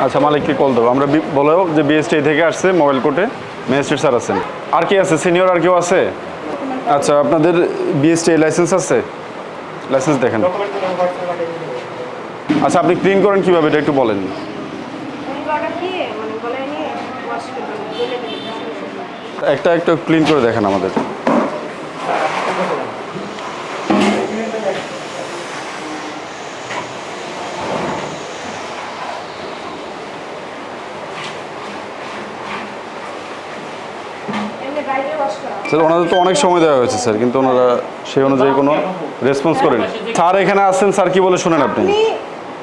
আচ্ছা মালিককে কল দেবো আমরা বি- বলে হোক যে বিএসটি থেকে আসছে মোবাইল কোর্টে ম্যাজিস্ট্রেট স্যার আছেন। আর কি আছে? সিনিয়র আর কেউ আছে? আচ্ছা আপনাদের বিএসটি লাইসেন্স আছে? লাইসেন্স দেখেন। আচ্ছা আপনি ক্লিন করেন কীভাবে? এটা একটু বলেন। মানে একটা একটা ক্লিন করে দেখেন আমাদের। স্যার ওনাদের তো অনেক সময় দেওয়া হয়েছে স্যার কিন্তু ওনারা সেই অনুযায়ী কোনো রেসপন্স করেন। স্যার এখানে আসছেন স্যার কি বলে শুনেন আপনি? আপনি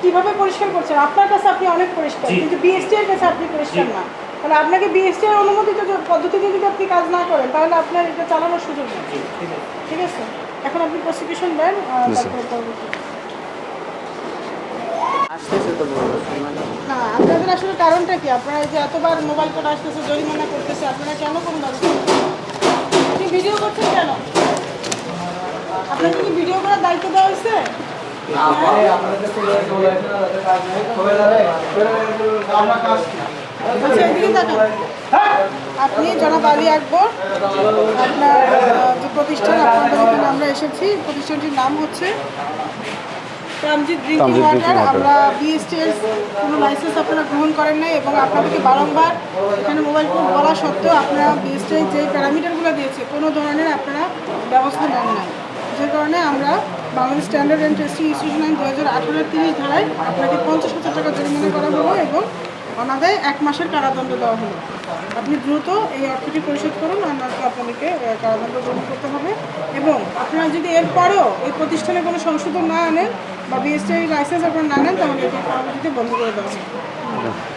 কীভাবে পরিষ্কার করছেন? আপনার কাছে আপনি অনেক পরিষ্কার কিন্তু বিএসটি এর কাছে আপনি পরিষ্কার না। তাহলে আপনাকে বিএসটি এর অনুমোদিত পদ্ধতিতে যদি আপনি কাজ না করেন তাহলে আপনার এটা চালানোর সুযোগ নেই। ঠিক আছে। এখন আপনি প্রসিকিউশন দেন মানে না আপনাদের আসলে কারণটা কি? আপনারা এই যে এতবার মোবাইল কোড আসতেছে জরিমানা করতেছে আপনারা কেন আপনাকে কি ভিডিও করার দায়িত্ব দেওয়া হয়েছে? আচ্ছা, এদিকে আপনি জনাব আলী আকবর আপনার যে প্রতিষ্ঠান আপনাদের এখানে আমরা এসেছি প্রতিষ্ঠানটির নাম হচ্ছে তামজিদ ড্রিঙ্কিং ওয়াটার। আমরা বিএসটিএর কোনো লাইসেন্স আপনারা গ্রহণ করেন নাই এবং আপনাদেরকে বারংবার এখানে মোবাইল ফোন বলা সত্ত্বেও আপনারা যে প্যারামিটারগুলো দিয়েছে কোনো ধরনের আপনারা ব্যবস্থা নেন নাই। কারণে আমরা Bangladesh standard and testing institution আইন দু হাজার আঠারোর তিরিশ ধারায় আপনাকে পঞ্চাশ হাজার টাকা জরিমানা করা হলো এবং অনাদায় এক মাসের কারাদণ্ড দেওয়া হলো। আপনি দ্রুত এই অর্থটি পরিশোধ করুন আর নয়তো আপনাদেরকে কারাদণ্ড গ্রহণ করতে হবে এবং আপনারা যদি এরপরেও এই প্রতিষ্ঠানে কোনো সংশোধন না আনেন বা বিএসটি লাইসেন্স আপনারা না নেন, তাহলে এটি পরবর্তীতে বন্ধ করে দেওয়া হবে